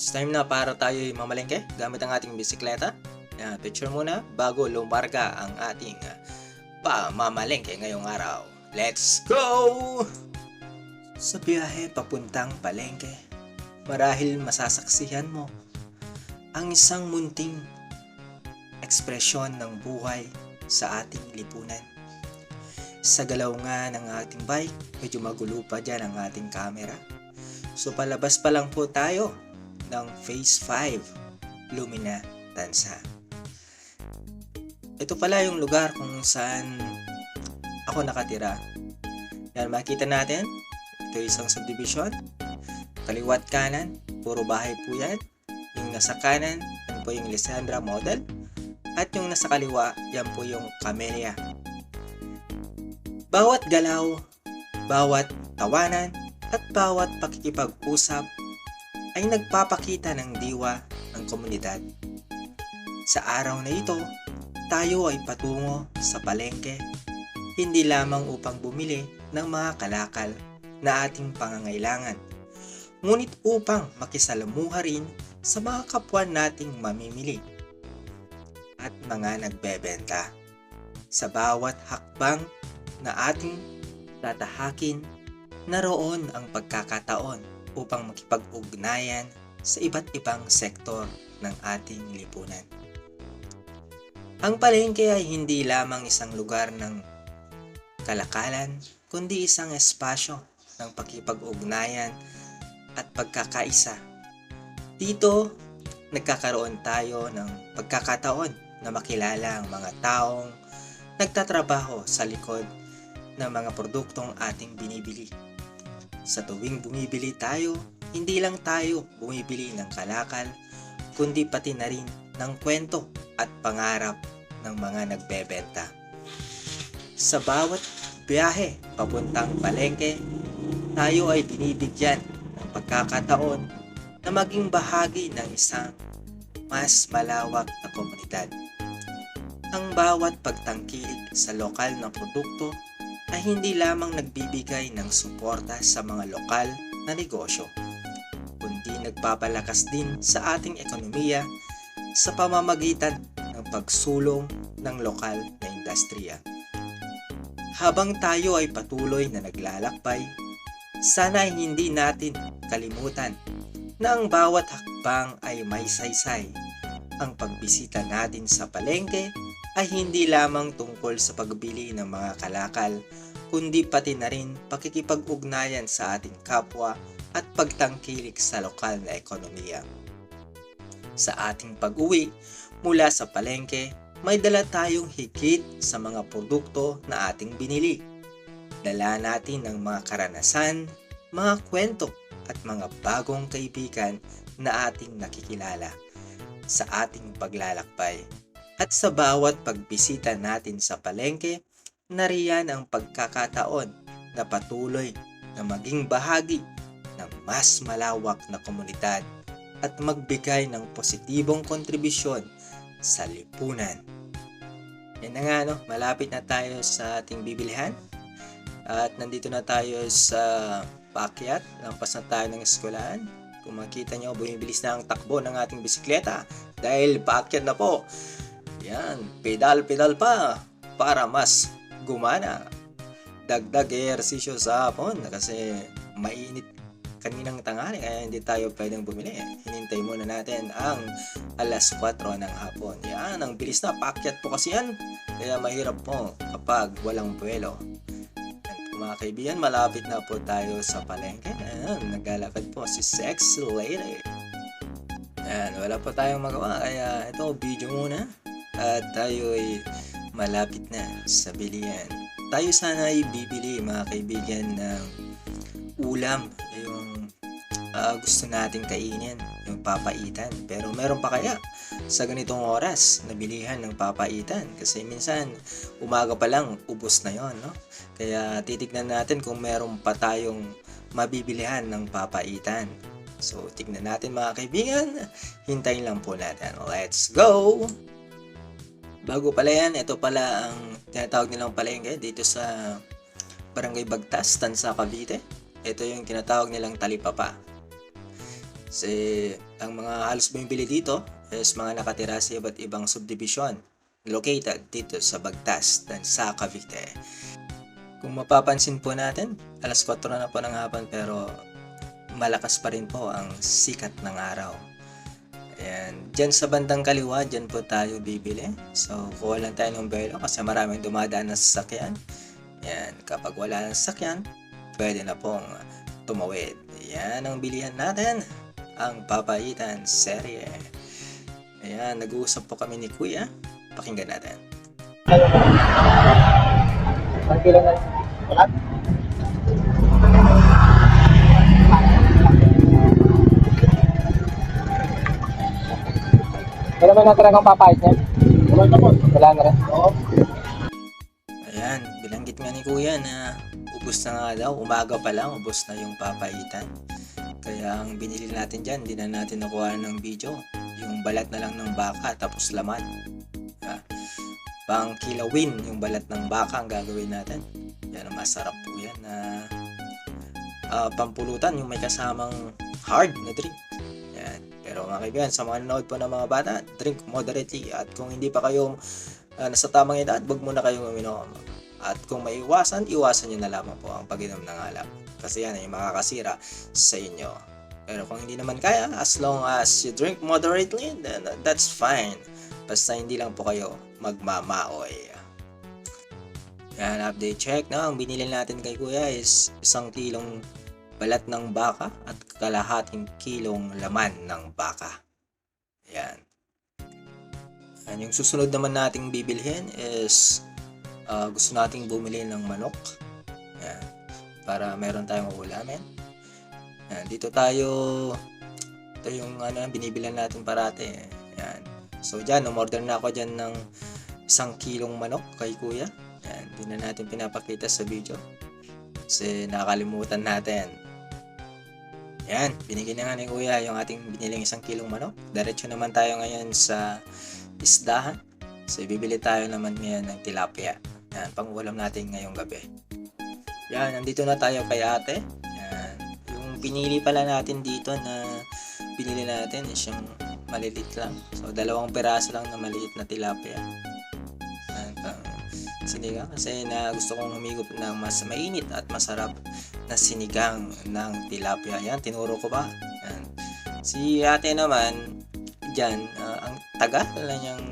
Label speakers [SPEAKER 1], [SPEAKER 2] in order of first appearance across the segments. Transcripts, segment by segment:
[SPEAKER 1] It's time na para tayo mamalengke gamit ang ating bisikleta. Yan, picture muna bago lumarga ang ating ah, pamamalengke ngayong araw. Let's go! Sa biyahe papuntang palengke, marahil masasaksihan mo ang isang munting ekspresyon ng buhay sa ating lipunan. Sa galaw nga ng ating bike, medyo magulo pa dyan ang ating camera. So palabas pa lang po tayo ng Phase 5, Lumina, Tansa. Ito pala yung lugar kung saan ako nakatira. Yan, makita natin. Ito isang subdivision. Kaliwat kanan, puro bahay po yan. Yung nasa kanan, yan po yung Lisandra model. At yung nasa kaliwa, yan po yung Camellia. Bawat galaw, bawat tawanan, at bawat pakikipag-usap ay nagpapakita ng diwa ng komunidad. Sa araw na ito, tayo ay patungo sa palengke, hindi lamang upang bumili ng mga kalakal na ating pangangailangan, ngunit upang makisalamuha rin sa mga kapwa nating mamimili at mga nagbebenta. Sa bawat hakbang na ating tatahakin, naroon ang pagkakataon upang makipag-ugnayan sa iba't ibang sektor ng ating lipunan. Ang palengke ay hindi lamang isang lugar ng kalakalan, kundi isang espasyo ng pakipag-ugnayan at pagkakaisa. Dito, nagkakaroon tayo ng pagkakataon na makilala ang mga taong nagtatrabaho sa likod ng mga produktong ating binibili. Sa tuwing bumibili tayo, hindi lang tayo bumibili ng kalakal, kundi pati na rin ng kwento at pangarap ng mga nagbebenta. Sa bawat biyahe papuntang palengke, tayo ay binibigyan ng pagkakataon na maging bahagi ng isang mas malawak na komunidad. Ang bawat pagtangkilik sa lokal na produkto ay hindi lamang nagbibigay ng suporta sa mga lokal na negosyo, kundi nagpapalakas din sa ating ekonomiya sa pamamagitan ng pagsulong ng lokal na industriya. Habang tayo ay patuloy na naglalakbay, sana ay hindi natin kalimutan na ang bawat hakbang ay may saysay. Ang pagbisita natin sa palengke ay hindi lamang tungkol sa pagbili ng mga kalakal, kundi pati na rin pakikipag-ugnayan sa ating kapwa at pagtangkilik sa lokal na ekonomiya. Sa ating pag-uwi mula sa palengke, may dala tayong higit sa mga produkto na ating binili. Dala natin ang mga karanasan, mga kwento at mga bagong kaibigan na ating nakikilala sa ating paglalakbay. At sa bawat pagbisita natin sa palengke, nariyan ang pagkakataon na patuloy na maging bahagi ng mas malawak na komunidad at magbigay ng positibong kontribusyon sa lipunan. Yan na nga, no? malapit na tayo sa ating bibilihan at nandito na tayo sa paakyat, lampas na tayo ng eskwelahan. Kung makita nyo, bumibilis na ang takbo ng ating bisikleta dahil paakyat na po. Yan, pedal-pedal pa para mas gumana. Dagdag ehersisyo sa hapon kasi mainit kaninang tanghali kaya hindi tayo pwedeng bumili. Hinintay muna natin ang alas 4 ng hapon. Yan, ang bilis na. Paakyat po kasi yan. Kaya mahirap po kapag walang buwelo. Mga kaibigan, malapit na po tayo sa palengke. Ayan, naglalakad po si Sexy Lady. Ayan, wala po tayong magawa. Kaya ito, video muna. At tayo ay malapit na sa bilihan. Tayo sana ay bibili mga kaibigan ng ulam. Ah, gusto nating kainin. Yung papaitan. Pero meron pa kaya sa ganitong oras na bilihan ng papaitan? Kasi minsan umaga pa lang ubos na yon no? Kaya titignan natin kung meron pa tayong mabibilihan ng papaitan. So, tignan natin mga kaibigan. Hintayin lang po natin. Let's go! Bago pala yan, ito pala ang tinatawag nilang palengke dito sa Barangay Bagtas, Tansa, Cavite. Ito yung tinatawag nilang talipapa. Kasi ang mga halos bumibili dito is mga nakatira sa iba't ibang subdivision located dito sa Bagtas dan sa Cavite. Kung mapapansin po natin, alas 4 na po ng hapon pero malakas pa rin po ang sikat ng araw. Ayan, dyan sa bandang kaliwa, dyan po tayo bibili. So, kuha lang tayo ng belo kasi maraming dumadaan na sasakyan. Ayan, kapag wala ng sasakyan, pwede na pong tumawid. Ayan ang bilihan natin, ang papaitan serye. Ayan, nag-uusap po kami ni Kuya. Pakinggan natin.
[SPEAKER 2] Na? Wala ba natin ang papayat niya? Wala na po. Wala na rin. Oo.
[SPEAKER 1] Ayan, bilanggit nga ni Kuya na ubos na nga daw. Umaga pa lang, ubos na yung papaitan. Kaya ang binili natin dyan, hindi na natin nakuha ng video. Yung balat na lang ng baka, tapos laman. Ah, pang kilawin yung balat ng baka ang gagawin natin. Yan ang masarap po yan na ah, pampulutan yung may kasamang hard na drink. Yan. Pero mga kaibigan, sa mga nanonood po ng mga bata, drink moderately. At kung hindi pa kayo ah, nasa tamang edad, wag muna kayong uminom. At kung may iwasan, iwasan nyo na lamang po ang pag-inom ng alak. Kasi yan ay makakasira sa inyo. Pero kung hindi naman kaya, as long as you drink moderately, then that's fine. Basta hindi lang po kayo magmamaoy. Yan, update check. No? Ang binili natin kay Kuya is isang kilong balat ng baka at kalahating kilong laman ng baka. Yan. Yan, yung susunod naman nating bibilhin is ah, gusto nating bumili ng manok. Yan. Para meron tayong ulamin. Yan. Dito tayo ito yung ano, binibilan natin parate. Yan. So dyan, umorder na ako dyan ng isang kilong manok kay kuya. Yan. Hindi na natin pinapakita sa video. Kasi nakakalimutan natin. Yan, binigyan na nga ni kuya yung ating biniling isang kilong manok. Diretso naman tayo ngayon sa isdahan. So, bibili tayo naman ngayon ng tilapia. Yan, pang-ulam natin ngayong gabi. Yan, nandito na tayo kay ate. Yan, yung pinili pala natin dito na binili natin is yung malilit lang. So, dalawang piraso lang na maliit na tilapia. Yan, pang sinigang. Kasi na gusto kong humigop ng mas mainit at masarap na sinigang ng tilapia. Yan, tinuro ko ba? Yan. Si ate naman, dyan, ah, ang tagal na niyang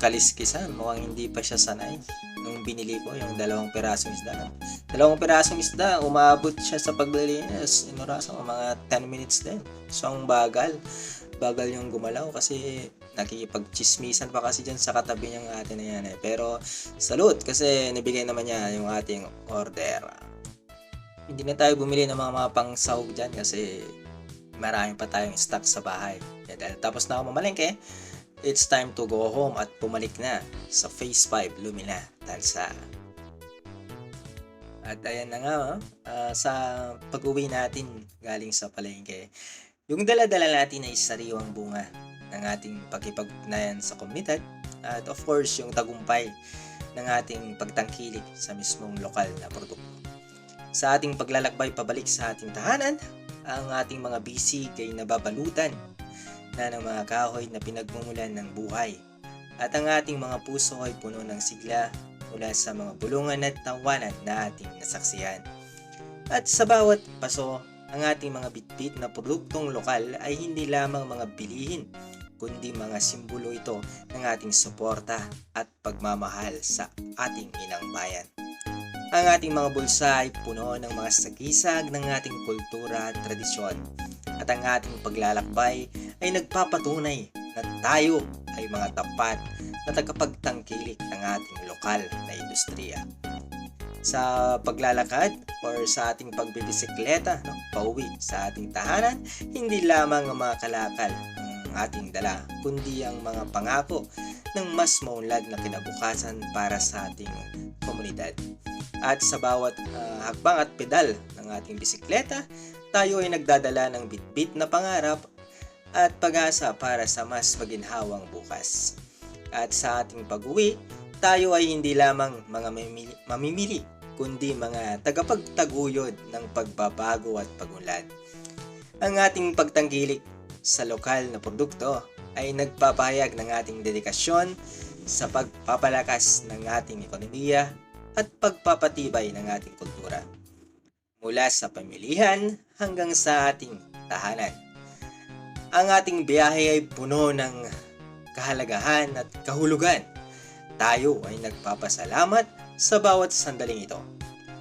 [SPEAKER 1] kaliskisan. Mukhang hindi pa siya sanay nung binili ko yung dalawang pirasong isda. Dalawang pirasong isda, umabot siya sa paglilinis. Inurasan ko mga 10 minutes din. So, ang bagal. Bagal yung gumalaw kasi nakikipagchismisan pa kasi dyan sa katabi niyang ate na yan eh. Pero, salute kasi nabigay naman niya yung ating order. Hindi na tayo bumili ng mga, mga pang sahog dyan kasi marami pa tayong stock sa bahay. Kaya dahil tapos na ako mamalengke, it's time to go home at pumalik na sa Phase 5 Lumina Tansa. At ayan na nga, ah, sa pag-uwi natin galing sa palengke, yung dala-dala natin ay sariwang bunga ng ating pagkipag-ugnayan sa komunidad at of course yung tagumpay ng ating pagtangkilik sa mismong lokal na produkto. Sa ating paglalakbay pabalik sa ating tahanan, ang ating mga bisig ay nababalutan na ng mga kahoy na pinagmumulan ng buhay. At ang ating mga puso ay puno ng sigla mula sa mga bulungan at tawanan na ating nasaksiyan. At sa bawat paso, ang ating mga bitbit na produktong lokal ay hindi lamang mga bilihin, kundi mga simbolo ito ng ating suporta at pagmamahal sa ating inang bayan. Ang ating mga bulsa ay puno ng mga sagisag ng ating kultura at tradisyon. At ang ating paglalakbay ay nagpapatunay na tayo ay mga tapat na tagapagtangkilik ng ating lokal na industriya. Sa paglalakad or sa ating pagbibisikleta, no, pauwi sa ating tahanan, hindi lamang ang mga kalakal ang ating dala, kundi ang mga pangako ng mas maunlad na kinabukasan para sa ating komunidad. At sa bawat ah, hakbang at pedal ng ating bisikleta, tayo ay nagdadala ng bitbit na pangarap at pag-asa para sa mas maginhawang bukas. At sa ating pag-uwi, tayo ay hindi lamang mga mamimili, mamimili kundi mga tagapagtaguyod ng pagbabago at pagunlad. Ang ating pagtanggilik sa lokal na produkto ay nagpapahayag ng ating dedikasyon sa pagpapalakas ng ating ekonomiya at pagpapatibay ng ating kultura. Mula sa pamilihan hanggang sa ating tahanan. Ang ating biyahe ay puno ng kahalagahan at kahulugan. Tayo ay nagpapasalamat sa bawat sandaling ito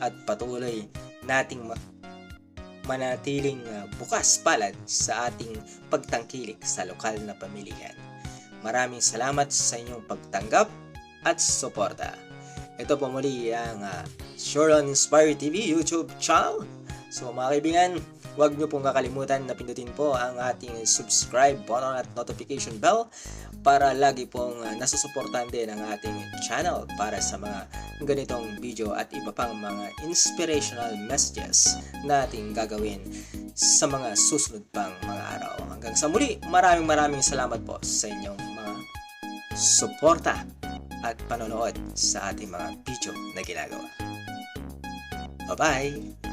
[SPEAKER 1] at patuloy nating ma- manatiling uh, bukas palad sa ating pagtangkilik sa lokal na pamilihan. Maraming salamat sa inyong pagtanggap at suporta. Ito po muli ang uh, Sure on Inspire TV YouTube channel. So mga kaibigan, huwag niyo pong kakalimutan na pindutin po ang ating subscribe button at notification bell para lagi pong uh, nasusuportahan din ang ating channel para sa mga ganitong video at iba pang mga inspirational messages na ating gagawin sa mga susunod pang mga araw. Hanggang sa muli, maraming maraming salamat po sa inyong mga suporta at panonood sa ating mga video na ginagawa. Bye-bye!